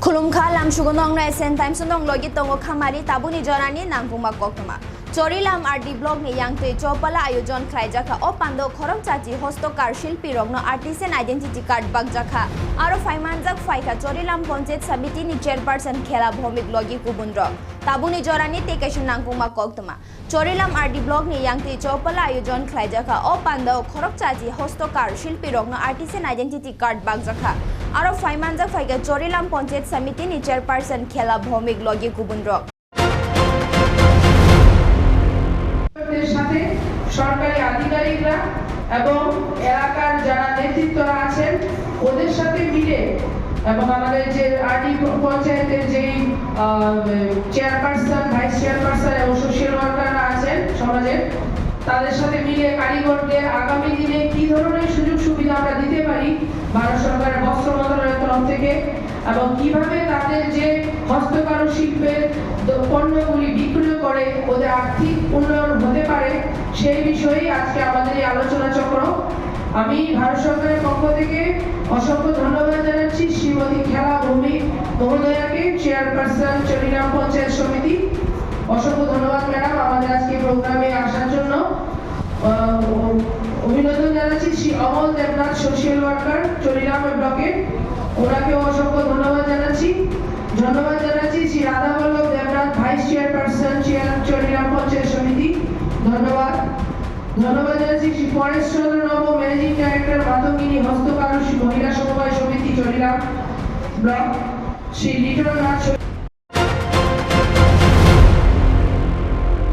Tungkha lam shugunong na sen time sunong logi tongo khamari tabuni jorani nangpuma koktuma. Charilam R D block নি চৌপালা আয়োজন খাইজাখা। ও পান্দ খরম চাচি হস্তকার, শিল্পী, রগ্ন আর্টিসেন identity card বাগজাখা। আরও ফাইমানজাক ফাইকা চরিলাম পঞ্চায়েত সমিতি নি চেয়ারপারসন খেলা ভৌমিক লগি কুবুন্দ্র। তাবুনি জরানি তেকেশন নাংকুমা কক্তমা। চরিলাম আর ডি ব্লক নি চৌপালা আয়োজন খাইজাখা। ও পান্দ খরম চাচি হস্তকার, শিল্পী, রগ্ন আর্টিসেন আইডেন্টিটি কার্ড বাগজাখা। আরও ফাইমানজাক ফাইকা চরিলাম পঞ্চায়েত সমিতি নি চেয়ারপারসন খেলা ভৌমিক লগি কুবুন্দ্র। সরকারি আধিকারিকরা এবং এলাকার যারা নেতৃত্বরা আছেন, ওদের সাথে মিলে এবং আমাদের যে আরডি পঞ্চায়েতের যেই চেয়ারপারসন, ভাইস চেয়ারপারসন এবং সোশ্যাল ওয়ার্কাররা আছেন সমাজের, তাদের সাথে মিলে কারিগরদের আগামী দিনে কি ধরনের সুযোগ সুবিধা আমরা দিতে পারি ভারত সরকারের বস্ত্র মন্ত্রণালয়ের তরফ থেকে এবং কীভাবে তাদের যে হস্তকারু শিল্পের পণ্যগুলি বিক্রয় করে, ওদের আর্থিক উন্নয়ন সেই বিষয়েই আজকে আমাদের এই আলোচনা চক্র। আমি ভারত সরকারের পক্ষ থেকে অসংখ্য ধন্যবাদ জানাচ্ছি শ্রীমতী খেলা ভৌমিক মহোদয়াকে, চেয়ারপারসন চরিগ্রাম পঞ্চায়েত সমিতি। অসংখ্য ধন্যবাদ, ম্যাডাম, আমাদের আজকে প্রোগ্রামে আসার জন্য। অভিনন্দন জানাচ্ছি শ্রী অমল দেবনাথ, সোশ্যাল ওয়ার্কার চরিগ্রাম ব্লকে ওনাকেও অসংখ্য ধন্যবাদ জানাচ্ছি। ধন্যবাদ জানাচ্ছি Shri Radha Ballabh Debnath vice chairperson chair Charigram panchayat সমিতি ধন্যবাদ। ধন্যবাদ জানাচ্ছি শ্রী পরেশ চন্দ্র নব ম্যানেজিং ডাইরেক্টর মাধবিনী হস্তকারু মহিলা সমবায় সমিতি, চলিলাম ব্লক। শ্রী লিটন নাথ